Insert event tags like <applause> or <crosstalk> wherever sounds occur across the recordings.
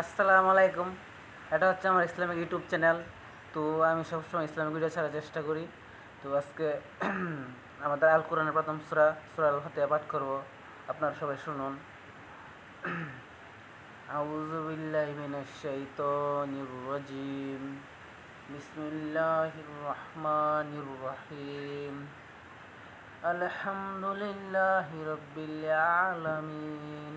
আসসালামু আলাইকুম। এটা হচ্ছে আমার ইসলামিক ইউটিউব চ্যানেল। তো আমি সবসময় ইসলামিক ভিডিও ছাড়ার চেষ্টা করি। তো আজকে <clears throat> আমাদের আল কোরআনের প্রথম সুরা সুরা আল ফাতিহা পাঠ করব। আপনারা সবাই শুনুন। <clears throat> আউযু বিল্লাহি মিনাশ শাইতানির রাজিম। বিসমিল্লাহির রহমানির রহিম। আলহামদুলিল্লাহি রাব্বিল আলামিন।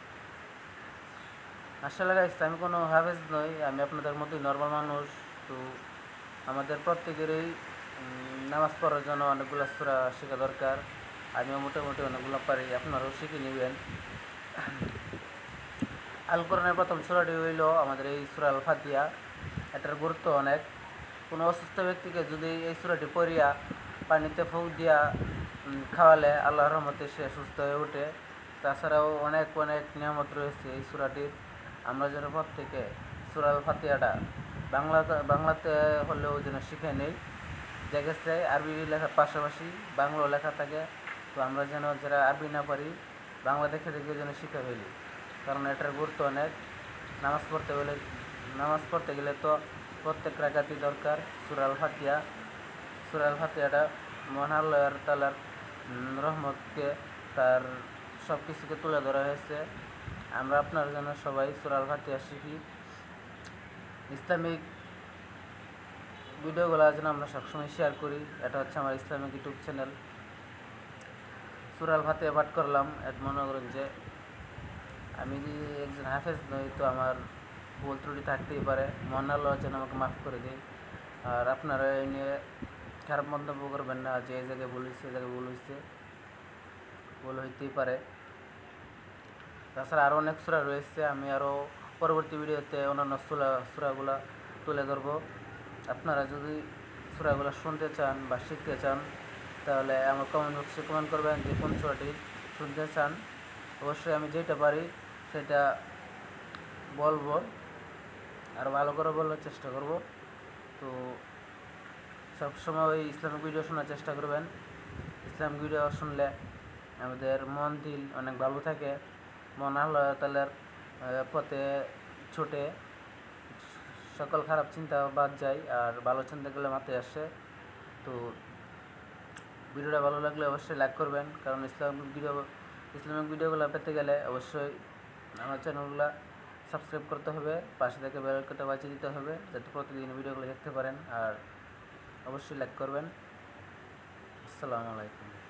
আসলে গাইস আমি কোনো হাফেজ নই, আমি আপনাদের মতোই নর্মাল মানুষ, তো আমাদের প্রত্যেকেরই নামাজ পড়ার জন্য অনেকগুলো সুরা শেখা দরকার। আমিও মোটামুটি অনেকগুলো পারি, আপনারাও শিখে নেবেন। আল কোরআনের প্রথম সুরাটি হইল আমাদের এই সুরা আল ফাতিয়া এটার গুরুত্ব অনেক। কোনো অসুস্থ ব্যক্তিকে যদি এই সুরাটি পড়িয়া পানিতে ফুক দিয়া খাওয়ালে আল্লাহর রহমতে সে সুস্থ হয়ে ওঠে। তাছাড়াও অনেক অনেক নিয়ামত রয়েছে এই সুরাটির। আমরা যেন প্রত্যেকে সুরাল ফাতিয়াটা বাংলা বাংলাতে হলেও যেন শিখে নেই। দেখেছে আরবি লেখার পাশাপাশি বাংলাও লেখা থাকে, তো আমরা যেন যারা আরবি না পারি, বাংলা দেখে দেখে যেন শিখে ফেলি। কারণ এটার গুরুত্ব অনেক। নামাজ পড়তে গেলে, নামাজ পড়তে গেলে তো প্রত্যেক রাগাতি দরকার। সুরাল ফাতিয়া সুরাল ফাতিয়াটা মহান আল্লাহর তালার রহমতকে, তার সব কিছুকে তুলে ধরা হয়েছে। আমরা আপনার জন্য সবাই সুরাল ফাতিয়া শিখি ইসলামিক ভিডিওগুলো যেন আমরা সবসময় শেয়ার করি, এটা হচ্ছে আমার ইসলামিক ইউটিউব চ্যানেল সুরাল ফাতিয়া পাঠ করলাম এর মনে করেন যে আমি একজন হাফেজ নই? তো আমার ভুল ত্রুটি থাকতেই পারে। মহান যেন আমাকে মাফ করে দিই আর আপনারা এই নিয়ে খারাপ মন্তব্য করবেন না যে এই জায়গায় ভুল হয়েছে এই জায়গায় ভুল হয়েছে ভুল হইতেই পারে। তাছাড়া আরও অনেক সুরা রয়েছে, আমি আরও পরবর্তী ভিডিওতে অন্যান্য সুরা, সুরাগুলা তুলে ধরবো। আপনারা যদি সুরাগুলো শুনতে চান বা শিখতে চান, তাহলে আমার কমেন্ট বক্সে কমেন্ট করবেন যে কোন সুরাটি শুনতে চান। অবশ্যই আমি যেটা পারি সেটা বলব, আর ভালো করে বলার চেষ্টা করব। তো সবসময় ওই ইসলামিক ভিডিও শোনার চেষ্টা করবেন। ইসলামিক ভিডিও শুনলে আমাদের মন দিল অনেক ভালো থাকে। মন আল্লাহ তালার পথে ছুটে সকল খারাপ চিন্তা বাদ যায় আর ভালো চিন্তাগুলো মাথায় আসে। তো ভিডিওটা ভালো লাগলে অবশ্যই লাইক করবেন, কারণ ইসলামিক ভিডিও, ইসলামিক ভিডিওগুলো পেতে গেলে অবশ্যই আমার চ্যানেলগুলো সাবস্ক্রাইব করতে হবে, পাশে থেকে বেলকটা বাজিয়ে দিতে হবে, যাতে প্রতিদিন ভিডিওগুলো দেখতে পারেন। আর অবশ্যই লাইক করবেন। আসসালামু আলাইকুম।